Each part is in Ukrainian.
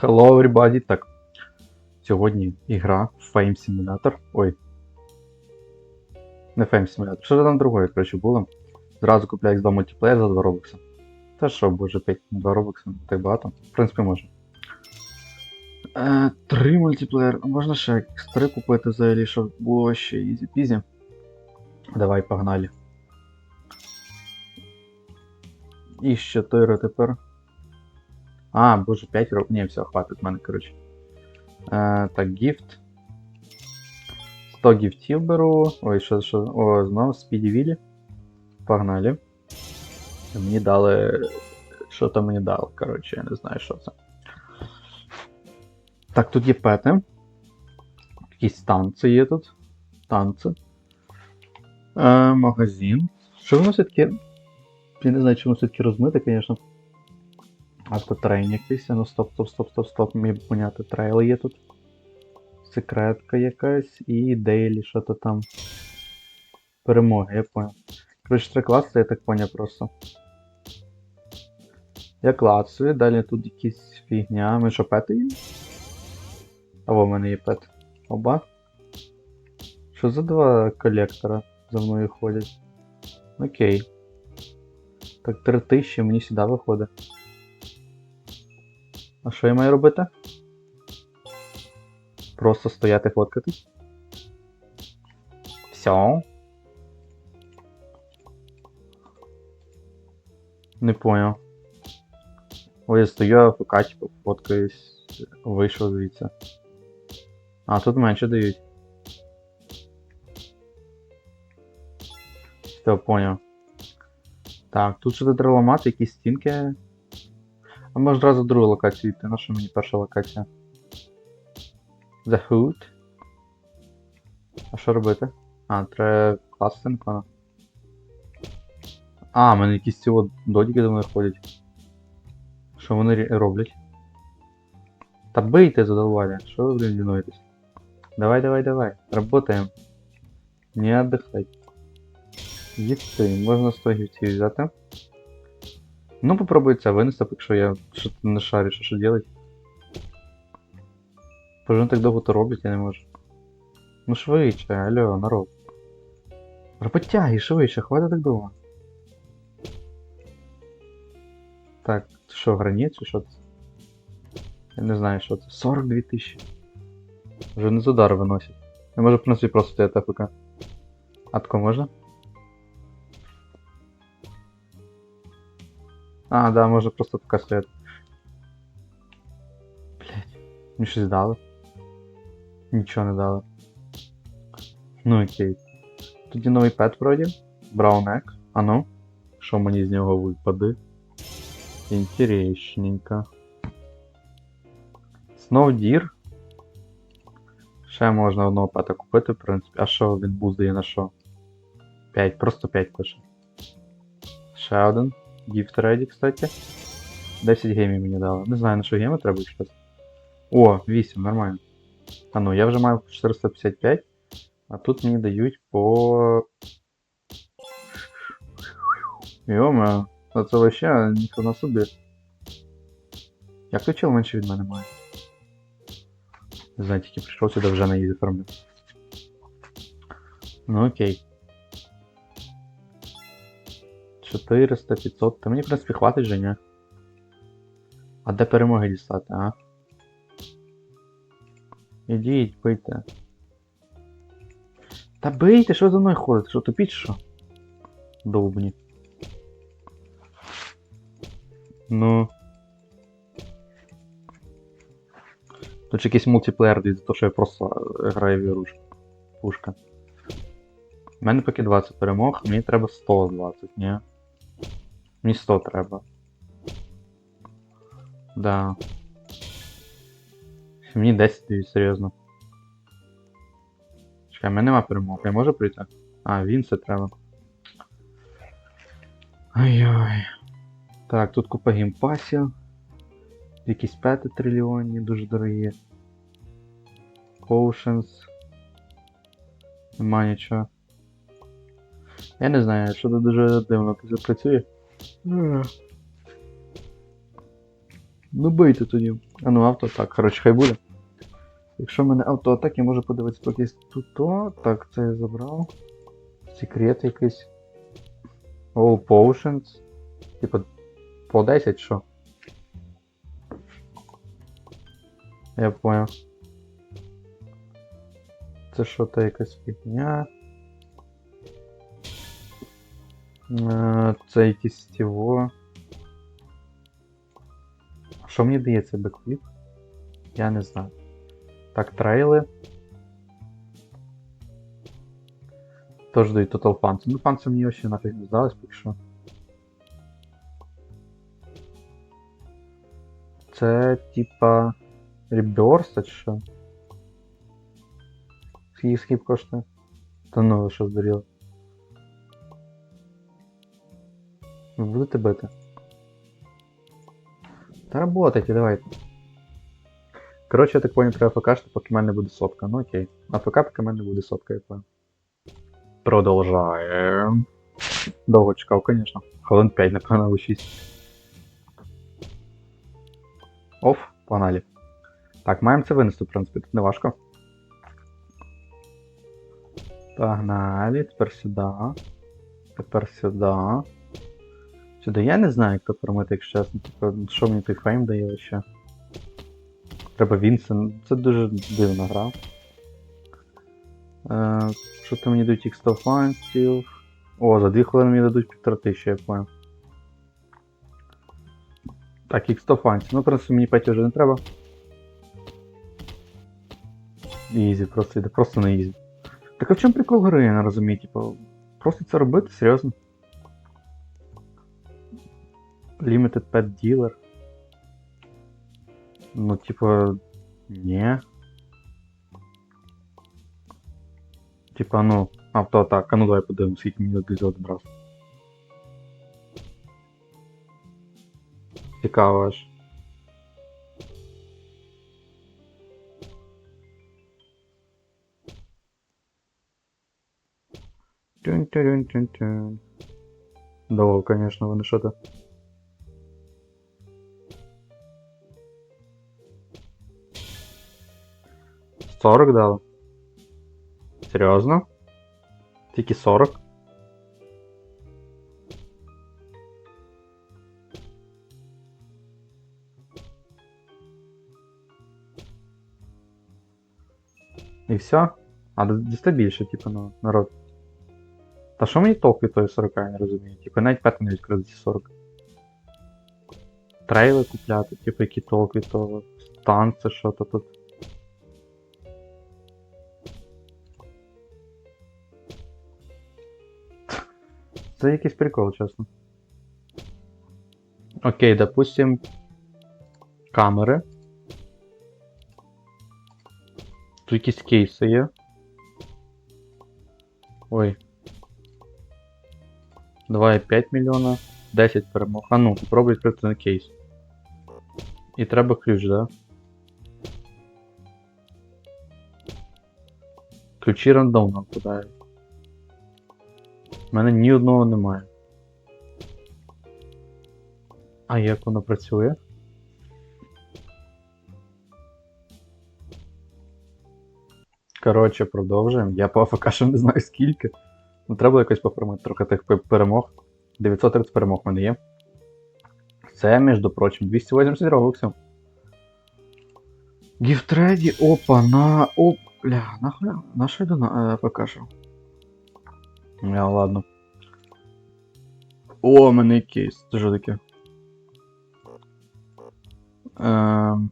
Hello, everybody. Так. Сьогодні ігра Fame Simulator. Ой. Не Fame Simulator. Що там другое, коротше, було? Зразу купляю X2 мультиплеєр за 2 робокса. Та що, боже, 5 2 робокса, так багато. В принципі, можна. Е, 3 мультиплеєр. Можна ще X3 купити взагалі, щоб було ще peasy. Давай, погнали. І 4 тепер. А, боже, 5 років. Ні, все, хватить в мене, коротше. Е, так, гіфт. 100 гіфтів беру. Ой, що, що. О, знову Спіді Вілі. Погнали. Мені дали. Там мені дали, коротше, я не знаю, що це. Так, тут є пети. Якісь танці є тут. Танці. Е, магазин. Що воно все-таки. Я не знаю, чому все-таки розмите, звісно. Автотрейн якийсь, ну стоп, стоп, стоп, стоп, стоп, мені поняти. Трейли є тут. Секретка якась і дейлі, що то там. Перемоги, я понял. Коротше, три класи, я так поняв просто. Я клацаю, далі тут якісь фігня. Ми що, пети є? Або в мене є пет. Оба. Що за два колектора за мною ходять? Окей. Так, 3000 мені сюди виходить. А що я маю робити? Просто стояти фоткатись? Все. Не понял. Ой, я стою АФК, типу, фоткаюсь, вийшов звідси. А, тут менше дають. Все, понял. Так, тут що треба ламати, якісь стінки. А може одразу в другу локацію йти, на що мені перша локація? The Hood. А що робити? А, треба класти, напевно. А, в мене якісь ці от додіки до мене ходять. Що вони рі- роблять? Та бийте задолбали, що ви, блін, лінуєтесь? Давай, давай, давай, работаем. Не отдыхай. Їсти, можна 100 гівців взяти. Ну, попробуй це винести, якщо я що не шарю, що, що делать. Боже, так довго то роблять, я не можу. Ну швидше, алло, народ. Роботяги, швидше, хватить так довго. Так, що, граніт чи що це? Я не знаю, що це. 42 тисячі. Вже не з удару виносять. Я можу, в принципі, просто стояти АФК. Атко можна? А, да, можна просто АФК стояти. Блять, мені щось дали. Нічого не дали. Ну окей. Тоді новий пет вроді. Браунек. А ну. Що мені з нього випаде? Інтересненько. Знов дір. Ще можна одного пета купити, в принципі. А що він буздає на що? 5, просто 5 пише. Ще один. Gift ready, кстати. 10 геймів мені дали. Не знаю, на що гейми треба чекати. О, 8, нормально. А ну, я вже маю 455, а тут мені дають по. Йома, а це вообще ніхто на собі. Як той чел менше від мене має? Не знаю, тільки прийшов сюди вже на її формі. Ну окей. 400, 500. Та мені, в принципі, хватить же, ні? А де перемоги дістати, а? Ідіть, бийте. Та бийте, що за мною ходите? Що тупіть, що? Довбні. Ну. Тут ж якийсь мультиплеєр за те, що я просто е, граю в. Пушка. У мене поки 20 перемог, мені треба 120, ні? Мені 100 треба. Да. Мені 10 дають, серйозно. Чекай, в мене нема перемог, я можу прийти? А, він це треба. Ой-ой. Так, тут купа геймпасів. Якісь пети трильйонні, дуже дорогі. Potions. Нема нічого. Я не знаю, що тут дуже дивно це працює. Ну бийте тоді. А ну автоатак, коротше, хай буде. Якщо в мене автоатак, я можу подивитися поки тут то. Так, це я забрав. Секрет якийсь. All potions. Типа по 10 що? Я понял. Це що то якась фігня. Це якісь стіво. Що мені дає цей бекфліп? Я не знаю. Так, трейли. Тож дають Total Fans. Ну, фанси мені вообще нафіг не здались, поки що. Це типа. Реберста чи що? Скільки скіп коштує? Та ну ви що здуріли? Будете бити? Та работайте, давайте. Коротше, я так понял, треба ФКшити, поки в мене буде сотка. Ну окей. А ФК поки в мене буде сотка, я понял. Продовжаємо. Довго чекав, звісно. Хвилин 5, напевно, або 6. Оф, погнали. Так, маємо це винести, в принципі, тут не важко. Погнали, тепер сюди. Тепер сюди. Сюди я не знаю, як то промити, якщо чесно. Типу, що мені той фейм дає ще. Треба Вінсен. Це дуже дивна гра. Е, що там мені дають X100 фантів? О, за 2 хвилини мені дадуть 1500, я понял. Так, X100 фантів. Ну, в принципі, мені 5 вже не треба. Ізі, просто йде, просто на ізі. Так а в чому прикол гри, я не розумію, типу, просто це робити, серйозно. Limited Pet Dealer. Ну, типа, не. Типа, ну, автоатака, ну давай подаем с мені відлізло одразу. Цікаво аж. Тюнь-тюнь-тюнь-тюнь. Довго, звісно, вони що-то. 40 дали. Серйозно? Тільки 40. І все? А дасте більше, типу, ну, народ. Та що мені толк від тої 40, я не розумію? Типу, навіть п'яту не відкрили ці 40. Трейли купляти, типу, який толк від того. Танці, що то тут. Це якийсь прикол, чесно. Окей, допустим. Камери. Тут якісь кейси є. Ой. 2,5 мільйона. 10 перемог. А ну, попробуй відкрити на кейс. І треба ключ, да? Ключі рандомно випадають. У мене ні одного немає. А як воно працює? Коротше, продовжуємо. Я по АФК ще не знаю скільки. Ну треба якось поформати трохи тих перемог. 930 перемог в мене є. Це, між прочим, 280 робоксів. Гіфтреді, опа, на. Оп. Бля, нахуй. На що на е, АФК? що? Я, ладно. О, мене кейс. Це що таке? Ем...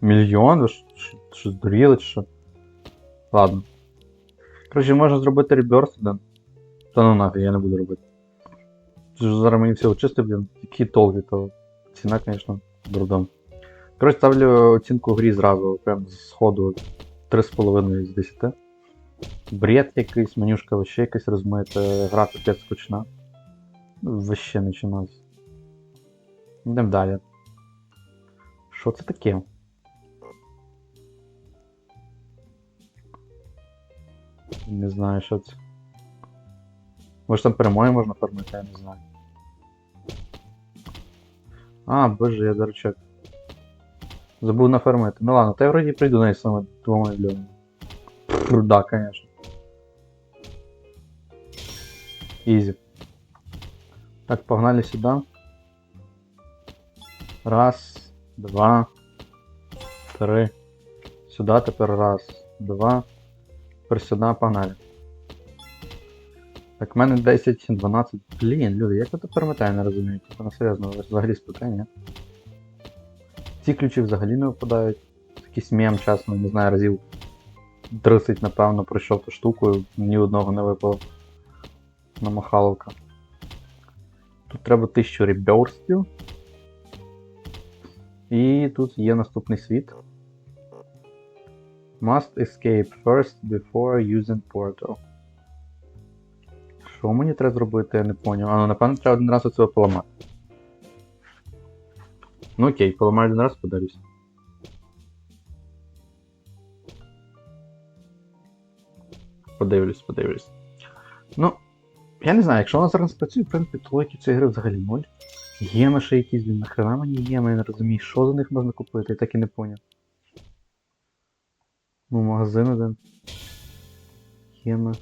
Мільйон? Ви що- здуріли чи що? Ладно. Коротше, можна зробити реберс один. Та ну нафіг, я не буду робити. Зараз мені все очисти, блін. Які толки, то ціна, звісно, дурдом. Коротше, ставлю оцінку грі зразу, прям з ходу 3,5 з 10. Бред якийсь, менюшка вообще якась розмита, гра капець скучна. Вообще починалось. Йдемо далі. Що це таке? Не знаю, що це. Може там перемоги можна формити, я не знаю. А, боже, я дурачок. Забув нафармити. Ну ладно, та я вроді прийду на саме двома мільйонами. Руда, конечно. Ізі. Так, погнали сюди. Раз, два, три. Сюди тепер раз, два. Тепер сюди погнали. Так, в мене 10, 12. Блін, люди, як ви то перемотаю, не розумію. Типу, на серйозно, взагалі спитання. Ці ключі взагалі не випадають. Якийсь мем чесно, не знаю, разів 30, напевно, пройшов ту штуку, ні одного не випало. На махаловка. Тут треба 1000 реберстів. І тут є наступний світ. Must escape first before using portal. Що мені треба зробити, я не поняв. А ну напевно треба один раз оцього поламати. Ну окей, поламаю один раз, подивлюсь. Подивлюсь, подивлюсь. Ну, я не знаю, якщо вона зараз працює, в принципі, то логіки цієї гри взагалі ноль. Єми ще якісь, блін, нахрена мені єми, я не розумію, що за них можна купити, я так і не поняв. Ну, магазин один. Єми.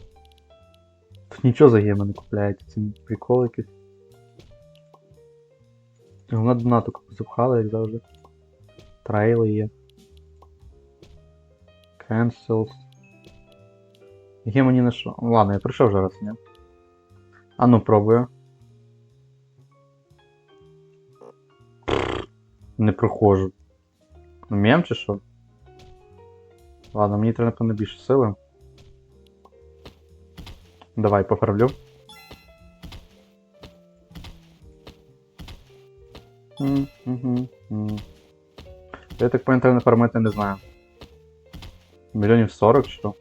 Тут нічого за єми не купляється, це прикол якийсь. Головне донату запхали, як завжди. Трейли є. Cancels. Є мені на що? Ладно, я прийшов вже раз, ні? А ну пробую. Не проходжу. Ну мем чи що? Ладно, мені треба напевно більше сили. Давай, поправлю. М, мгм, м. Я так пам'ятаю, нафармити не знаю. Мільйонів 40 чи що?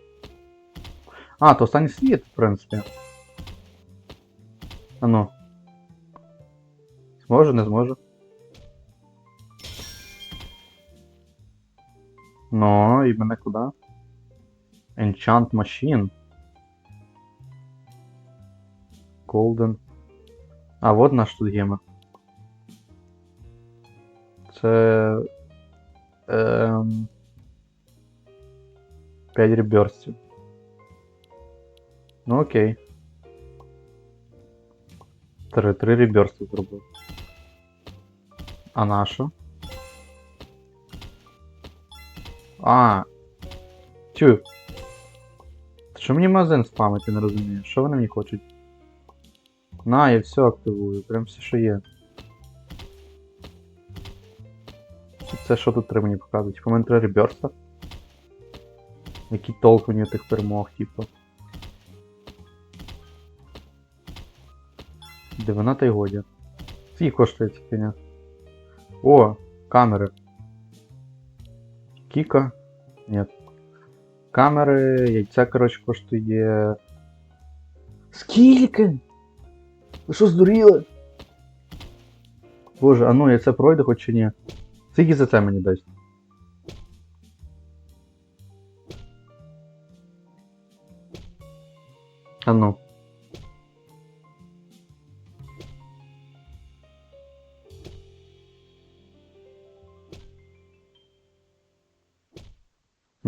А, то останній світ, в принципі. А ну. Зможу, не зможу. Ну, і мене куди? Enchant Machine. Golden. А, вот наш тут гема. Це. Ем... 5 реберстів. Ну окей. Три, три реберсти зробив. А нашу? А. Чую. Що мені магазин спамити, не розумію? Що вони мені хочуть? На, я все активую, прям все, що є. Це що тут треба мені показувати? Типу, мене треба реберста? Який толк у нього тих перемог, типу. Де вона та й годі. Скільки коштує ця фігня? О, камери. Кіка? Нет. Камери, яйця, коротше, коштує. Скільки? Ви що здуріли? Боже, а ну я це пройду хоч чи ні? Скільки за це мені дасть? А ну.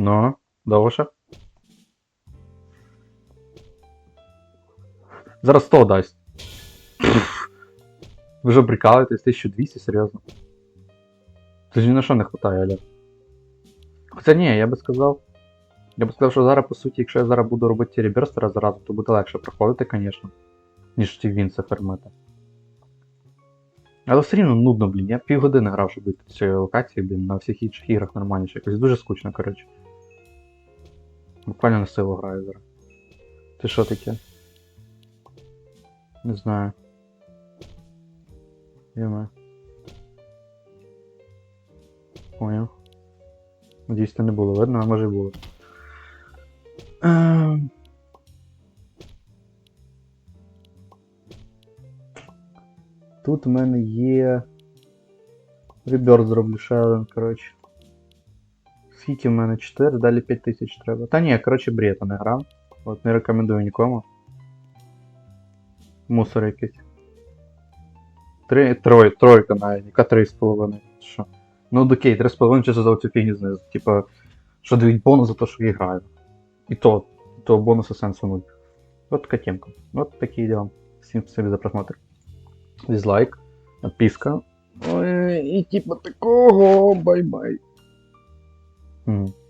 Ну, довше. Зараз 100 дасть. Ви вже прикалуєтесь, 1200, серйозно. Це ж ні на що не хватає, Аля. Хоча ні, я би сказав. Я би сказав, що зараз, по суті, якщо я зараз буду робити ті зразу, то буде легше проходити, звісно, ніж ті вінси фермити. Але все рівно нудно, блін. Я півгодини грав, щоб вийти з цієї локації, блін, на всіх інших іграх нормальніше. Якось дуже скучно, коротше. Буквально на силу граю зараз. Це що таке? Не знаю. Йоме. Поняв. Надіюсь, це не було видно, а може і було. Ем. Тут в мене є. Реберт зроблю ще один, коротше. Скільки в мене 4, далі 5000 треба. Та ні, коротше, бред, не грав. От не рекомендую нікому. Мусор якийсь. Три, трой, тройка навіть, яка три з половиною. Що? Ну, окей, 3,5 часа за оцю фігню знизу. Типа, що дають бонус за те, що я граю. І то, то бонуси сенсу нуль. От така темка. От такі діла. Всім спасибо за просмотр. Дизлайк, підписка. Ой, і типа такого, бай-бай. Mm.